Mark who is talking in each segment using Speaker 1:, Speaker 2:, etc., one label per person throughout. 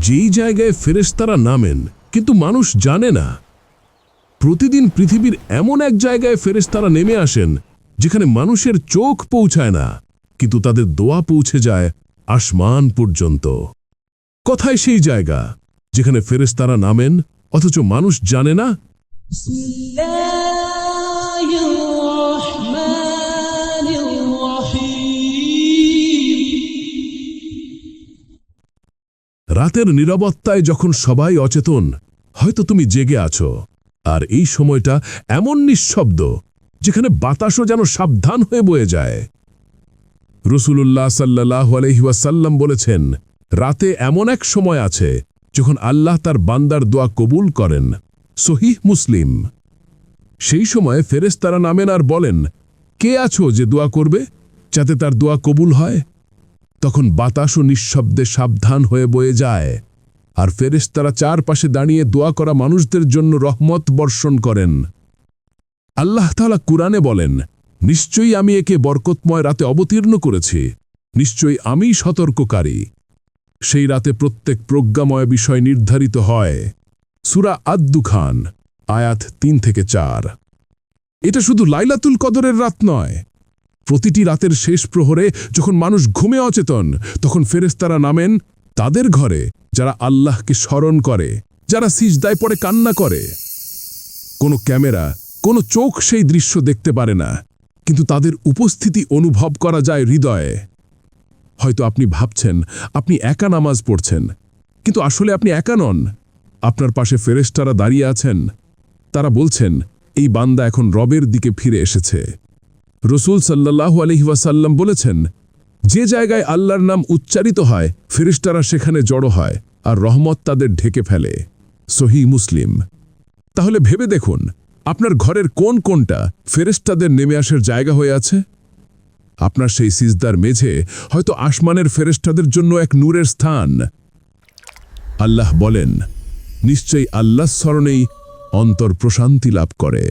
Speaker 1: যেই জায়গায় ফেরেশতারা নামেন, কিন্তু মানুষ জানে না। প্রতিদিন পৃথিবীর এমন এক জায়গায় ফেরেশতারা নেমে আসেন, যেখানে মানুষের চোখ পৌঁছায় না, কিন্তু তাদের দোয়া পৌঁছে যায় আসমান পর্যন্ত। কথায় সেই জায়গা, যেখানে ফেরেশতারা নামেন, অথচ মানুষ জানে না। রাতের নিরবত্তায় যখন সবাই অচেতন, হয়তো তুমি জেগে আছো। আর এই সময়টা এমন নিঃশব্দ, যেখানে বাতাসও যেন সাবধান হয়ে বয়ে যায়। রসুলুল্লাহ সাল্লাহ আলহিউসাল্লাম বলেছেন, রাতে এমন এক সময় আছে যখন আল্লাহ তার বান্দার দোয়া কবুল করেন। সহিহ মুসলিম। সেই সময় ফেরেস্তারা নামেন আর বলেন, কে আছো যে দোয়া করবে যাতে তার দোয়া কবুল হয়? তখন বাতাসও নিঃশব্দে সাবধান হয়ে বয়ে যায়। আর ফেরেশতারা চারপাশে দাঁড়িয়ে দোয়া করা মানুষদের জন্য রহমত বর্ষণ করেন। আল্লাহ তাআলা কুরআনে বলেন, নিশ্চয়ই আমি একে বরকতময় রাতে অবতীর্ণ করেছি। নিশ্চয়ই আমি সতর্ককারী। সেই রাতে প্রত্যেক প্রজ্ঞাময় বিষয় নির্ধারিত হয়। সুরা আদ্দু খান আয়াত তিন থেকে চার। এটা শুধু লাইলাতুল কদরের রাত নয় প্রতিটি রাতের শেষ প্রহরে যখন মানুষ ঘুমে অচেতন, তখন ফেরেশতারা নামেন তাদের ঘরে, যারা আল্লাহকে স্মরণ করে, যারা সিজদায় পড়ে কান্না করে। কোনো ক্যামেরা, কোনো চোখ সেই দৃশ্য দেখতে পারে না, কিন্তু তাদের উপস্থিতি অনুভব করা যায় হৃদয়ে। হয়তো আপনি ভাবছেন, আপনি একা নামাজ পড়ছেন, কিন্তু আসলে আপনি একা নন। আপনার পাশে ফেরেশতারা দাঁড়িয়ে আছেন। তারা বলছেন, এই বান্দা এখন রবের দিকে ফিরে এসেছে। রসুল সাল্লাহু আলহিবাসাল্লাম বলেছেন, যে জায়গায় আল্লাহর নাম উচ্চারিত হয় ফেরিস্তারা সেখানে জড়ো হয় আর রহমত তাদের ঢেকে ফেলে। সহি মুসলিম। তাহলে ভেবে দেখুন, আপনার ঘরের কোন কোনটা ফেরেস্তাদের নেমে আসার জায়গা হয়ে আছে? আপনার সেই সিজদার মেঝে হয়তো আসমানের ফেরেস্তাদের জন্য এক নূরের স্থান। আল্লাহ বলেন, নিশ্চয়ই আল্লাহ স্মরণেই অন্তর প্রশান্তি লাভ করে।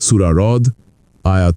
Speaker 1: সুরা রদ, আয়াত